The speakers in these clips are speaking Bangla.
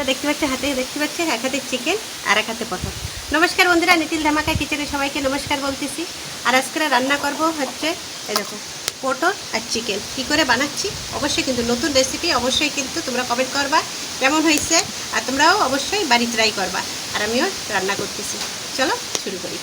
বন্ধুরা দেখতে পাচ্ছে হাতে দেখতে পাচ্ছে এক হাতে চিকেন আর এক হাতে পটল। নমস্কার বন্ধুরা নিতিল ধামাকা কিচেনে সবাইকে নমস্কার বলতেছি। আর আজকে রান্না করব হচ্ছে দেখো, পটল আর চিকেন কী করে বানাচ্ছি? অবশ্যই কিন্তু নতুন রেসিপি অবশ্যই কিন্তু তোমরা কমেন্ট করবা, কেমন হয়েছে? আর তোমরাও অবশ্যই বাড়ি ট্রাই করবা। আর আমিও রান্না করতেছি। চলো শুরু করি।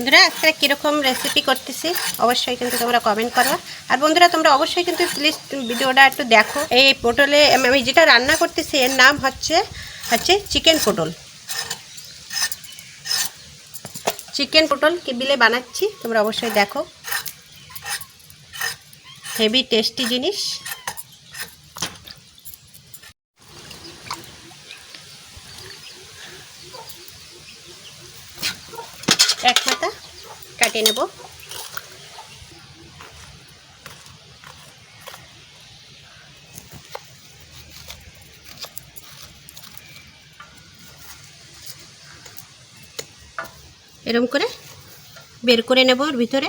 বন্ধুরা, আজকে কীরকম রেসিপি করতেছি, অবশ্যই কিন্তু তোমরা কমেন্ট করো। আর বন্ধুরা, তোমরা অবশ্যই কিন্তু প্লিজ ভিডিওটা একটু দেখো। এই পটলে আমি যেটা রান্না করতেছি, এর নাম হচ্ছে হচ্ছে চিকেন পটল। চিকেন পটল বিলে বানাচ্ছি, তোমরা অবশ্যই দেখো। হেভি টেস্টি জিনিস এক মাথা কাটিয়ে নেব। এরম করে বের করে নেব ওর ভিতরে।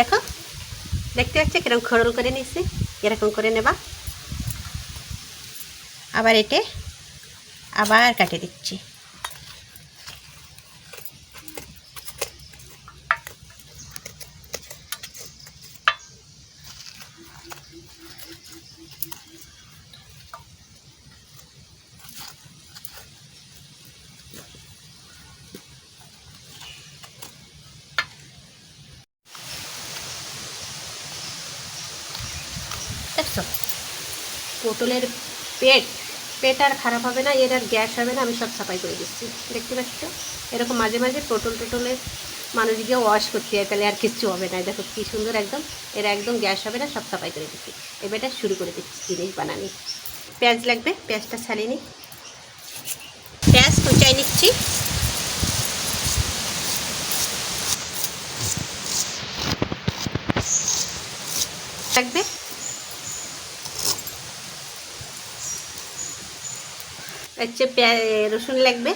দেখো, দেখতে পাচ্ছি কীরকম খরল করে নিচ্ছি এরকম করে নেবা। আবার এটে আবার কাটে দিচ্ছি। পটলের পেট পেট আর খারাপ হবে না, এর আর গ্যাস হবে না, আমি সব সাফাই করে দিচ্ছি। দেখতে পাচ্ছ? এরকম মাঝে মাঝে পটল টটলের মানুষ গিয়ে ওয়াশ করতে হয় তাহলে আর কিচ্ছু হবে না। দেখো কী সুন্দর একদম, এর একদম গ্যাস হবে না, সব সাফাই করে দিচ্ছি। এবারটা শুরু করে দিচ্ছি জিনিস বানানি। পেঁয়াজ লাগবে, পেঁয়াজটা ছাড়িয়ে নিই পেঁয়াজ কুচাই নিচ্ছি। লাগবে? হচ্ছে রসুন লাগবে।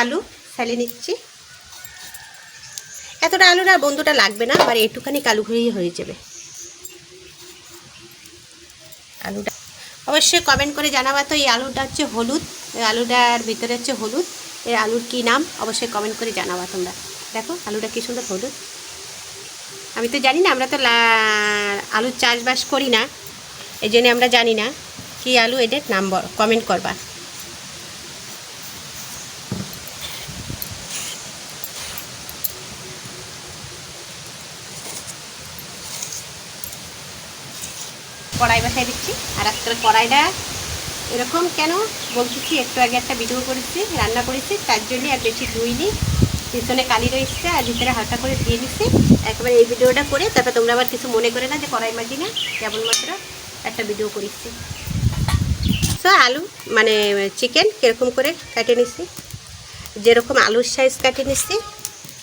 আলু ফেলে নিচ্ছি। এতটা আলুর আর বন্ধুটা লাগবে না, আবার একটুখানি কালু হয়েই হয়ে যাবে। আলুটা অবশ্যই কমেন্ট করে জানাবা তো এই আলুটা হচ্ছে হলুদ, আলুটার ভিতরে হচ্ছে হলুদ। এই আলুর কী নাম? অবশ্যই কমেন্ট করে জানাবা তোমরা। দেখো, আলুটা কী সুন্দর হলুদ। আমি তো জানি না, আমরা তো আলুর চাষবাস করি না। এই জন্য আমরা জানি না কি আলু এদের নাম কমেন্ট করবা। কড়াই বসাই দিচ্ছি। আর আজকাল কড়াইটা এরকম কেন? বলতেছি একটু আগে একটা ভিডিও করেছি, রান্না করেছি, তার জন্যই আর বেশি ধুইনি। পিছনে কালি রয়েছে, আর ভিতরে হালকা করে দিয়ে দিচ্ছি একবার এই ভিডিওটা করে তারপর তোমরা আবার কিছু মনে করে না যে কড়াই মাজি না, কেবলমাত্র একটা ভিডিও করেছি। তো আলু মানে চিকেন কীরকম করে কাটে নিচ্ছি যেরকম আলুর সাইজ কাটে নিচ্ছি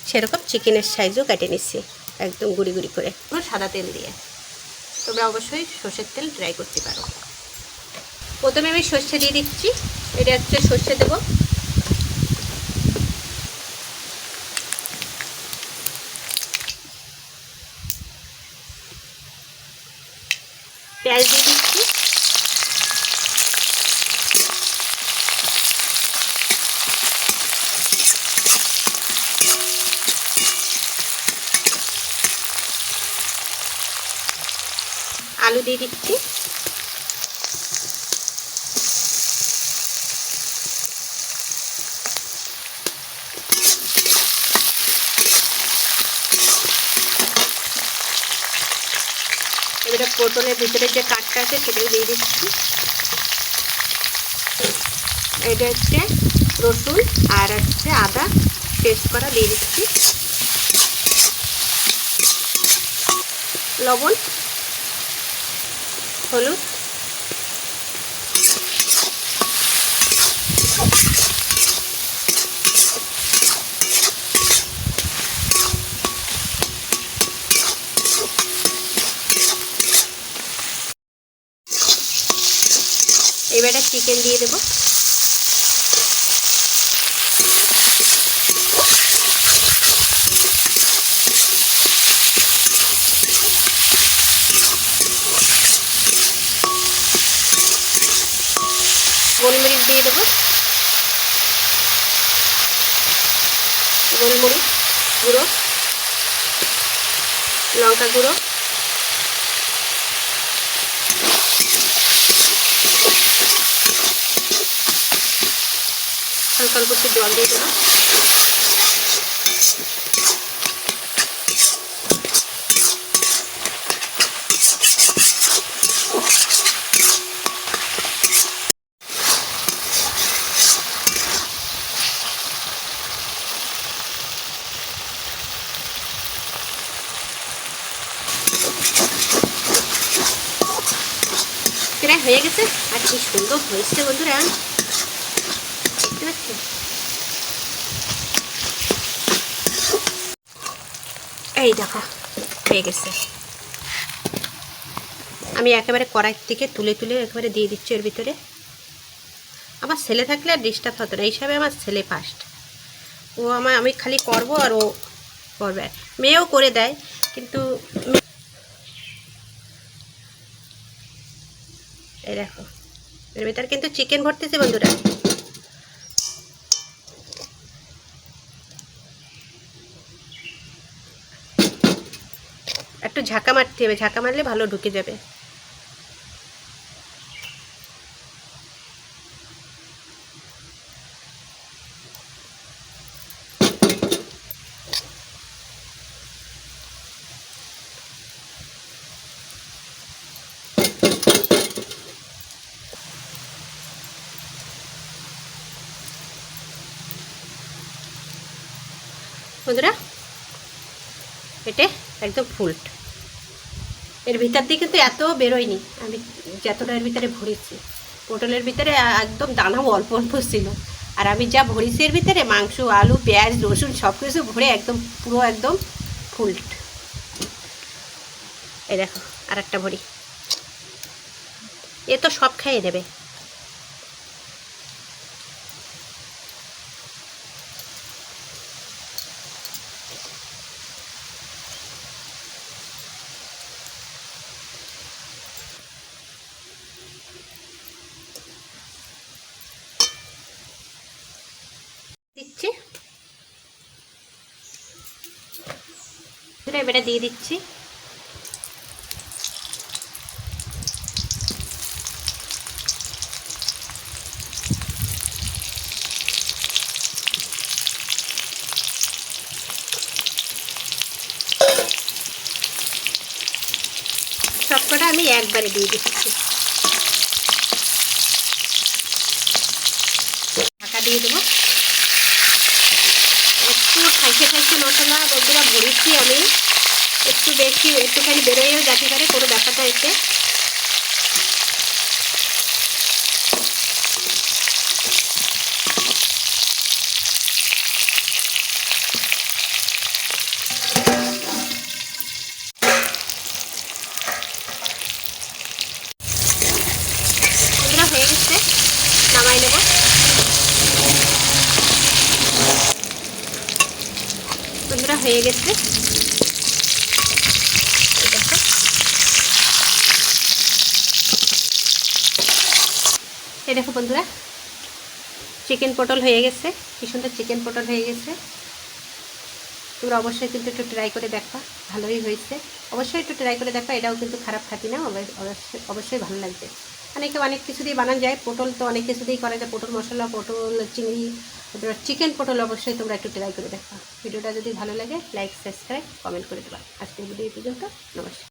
সেরকম চিকেনের সাইজও কাটে নিচ্ছি একদম গুড়ি গুড়ি করে। সাদা তেল দিয়ে। তোমরা অবশ্যই সর্ষের তেল ড্রাই করতে পারো। প্রথমে আমি সর্ষে দিয়ে দিচ্ছি। এটা হচ্ছে সর্ষে দেবো। পেঁয়াজ দিয়ে দিচ্ছি। আলু দিয়ে দিচ্ছি এবারে পটলের ভিতরে যে কাঠটা আছে সেটাই দিয়ে দিচ্ছি। এটা হচ্ছে রসুন আর হচ্ছে আদা পেস্ট করা দিয়ে দিচ্ছি। লবণ, হলুদ এবারে চিকেন দিয়ে দেবো। গোলমরিচ দিয়ে দেবো। গোলমরিচ গুঁড়ো লঙ্কা গুঁড়ো। হালকা অল্প একটু জল দিয়ে দেবো। প্রায় হয়ে গেছে। আর কি সুন্দর হয়েছে বন্ধুরা। এই দেখো, হয়ে গেছে। আমি একেবারে কড়াই থেকে তুলে তুলে একেবারে দিয়ে দিচ্ছি এর ভিতরে। আমার ছেলে থাকলে আর ডিস্টার্ব হতো না হিসাবে আমার ছেলে ফার্স্ট ও আমার আমি খালি করব আর ও করবে। মেয়েও করে দেয়, কিন্তু এই দেখো, এর ভিতরে কিন্তু চিকেন ভরতেছে বন্ধুরা। ঝাঁকা মারতে হবে ঝাঁকা মারলে ভালো ঢুকে যাবে। বন্ধুরা এটা একদম ফুলট এর ভিতর দিয়ে কিন্তু এত বেরোয়নি। আমি যতটা এর ভিতরে ভরেছি। পটলের ভিতরে একদম দানাও অল্প অল্প ছিল। আর আমি যা ভরেছি এর ভিতরে মাংস, আলু, পেঁয়াজ, রসুন সব কিছু ভরে একদম পুরো একদম ফুলট এই দেখো আর একটা ভরি। এ তো সব খাইয়ে দেবে দিচ্ছি সেটা এবারে দিয়ে দিচ্ছি। সবকটা আমি একবারে দিয়ে দিচ্ছি। ঢাকা দিয়ে দেবো। একটু খাইতে খাইতে মশলা, বন্ধুরা ভরেছি আমি। একটু বেশি একটুখানি বেরোয়ও যাতে পারে কোনো ব্যাপারটা বন্ধুরা হয়ে গেছে হয়ে গেছে। এই দেখো বন্ধুরা চিকেন পটল হয়ে গেছে, কি সুন্দর চিকেন পটল হয়ে গেছে। তোমরা অবশ্যই কিন্তু একটু ট্রাই করে দেখবা ভালোই হয়েছে। অবশ্যই একটু ট্রাই করে দেখবা এটাও কিন্তু খারাপ থাকি না, অবশ্যই অবশ্যই ভালো লাগবে। অনেকে অনেক কিছু দিয়ে বানানো যায়, পটল তো অনেক কিছু দিয়েই করা যায়, পটল মশলা, পটল চিংড়ি তোমরা চিকেন পটল অবশ্যই তোমরা একটু ট্রাই করে দেখবা ভিডিওটা যদি ভালো লাগে লাইক সাবস্ক্রাইব কমেন্ট করে দেবা। আজকের ভিডিও পর্যন্ত, নমস্কার।